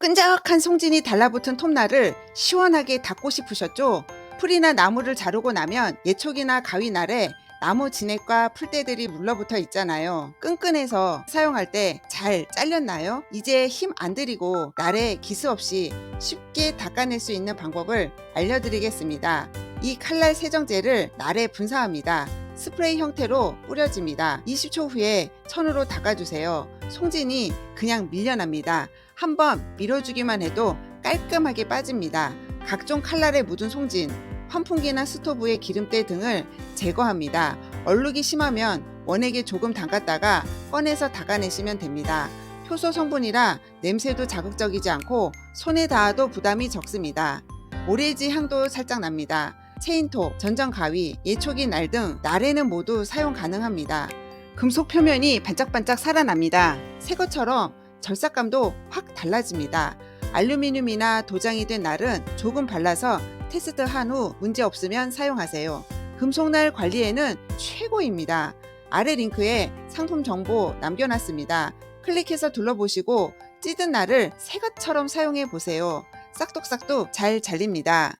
끈적한 송진이 달라붙은 톱날을 시원하게 닦고 싶으셨죠? 풀이나 나무를 자르고 나면 예촉이나 가위날에 나무 진액과 풀떼들이 물러붙어 있잖아요. 끈끈해서 사용할 때 잘 잘렸나요? 이제 힘 안 들이고 날에 기스 없이 쉽게 닦아낼 수 있는 방법을 알려드리겠습니다. 이 칼날 세정제를 날에 분사합니다. 스프레이 형태로 뿌려집니다. 20초 후에 천으로 닦아주세요. 송진이 그냥 밀려납니다. 한번 밀어주기만 해도 깔끔하게 빠집니다. 각종 칼날에 묻은 송진, 환풍기나 스토브의 기름때 등을 제거합니다. 얼룩이 심하면 원액에 조금 담갔다가 꺼내서 닦아내시면 됩니다. 효소 성분이라 냄새도 자극적이지 않고 손에 닿아도 부담이 적습니다. 오레지 향도 살짝 납니다. 체인톱, 전정 가위, 예촉이 날등 날에는 모두 사용 가능합니다. 금속 표면이 반짝반짝 살아납니다. 새 것처럼 절삭감도 확 달라집니다. 알루미늄이나 도장이 된 날은 조금 발라서 테스트한 후 문제 없으면 사용하세요. 금속날 관리에는 최고입니다. 아래 링크에 상품 정보 남겨놨습니다. 클릭해서 둘러보시고 찌든 날을 새 것처럼 사용해 보세요. 싹둑싹둑 잘 잘립니다.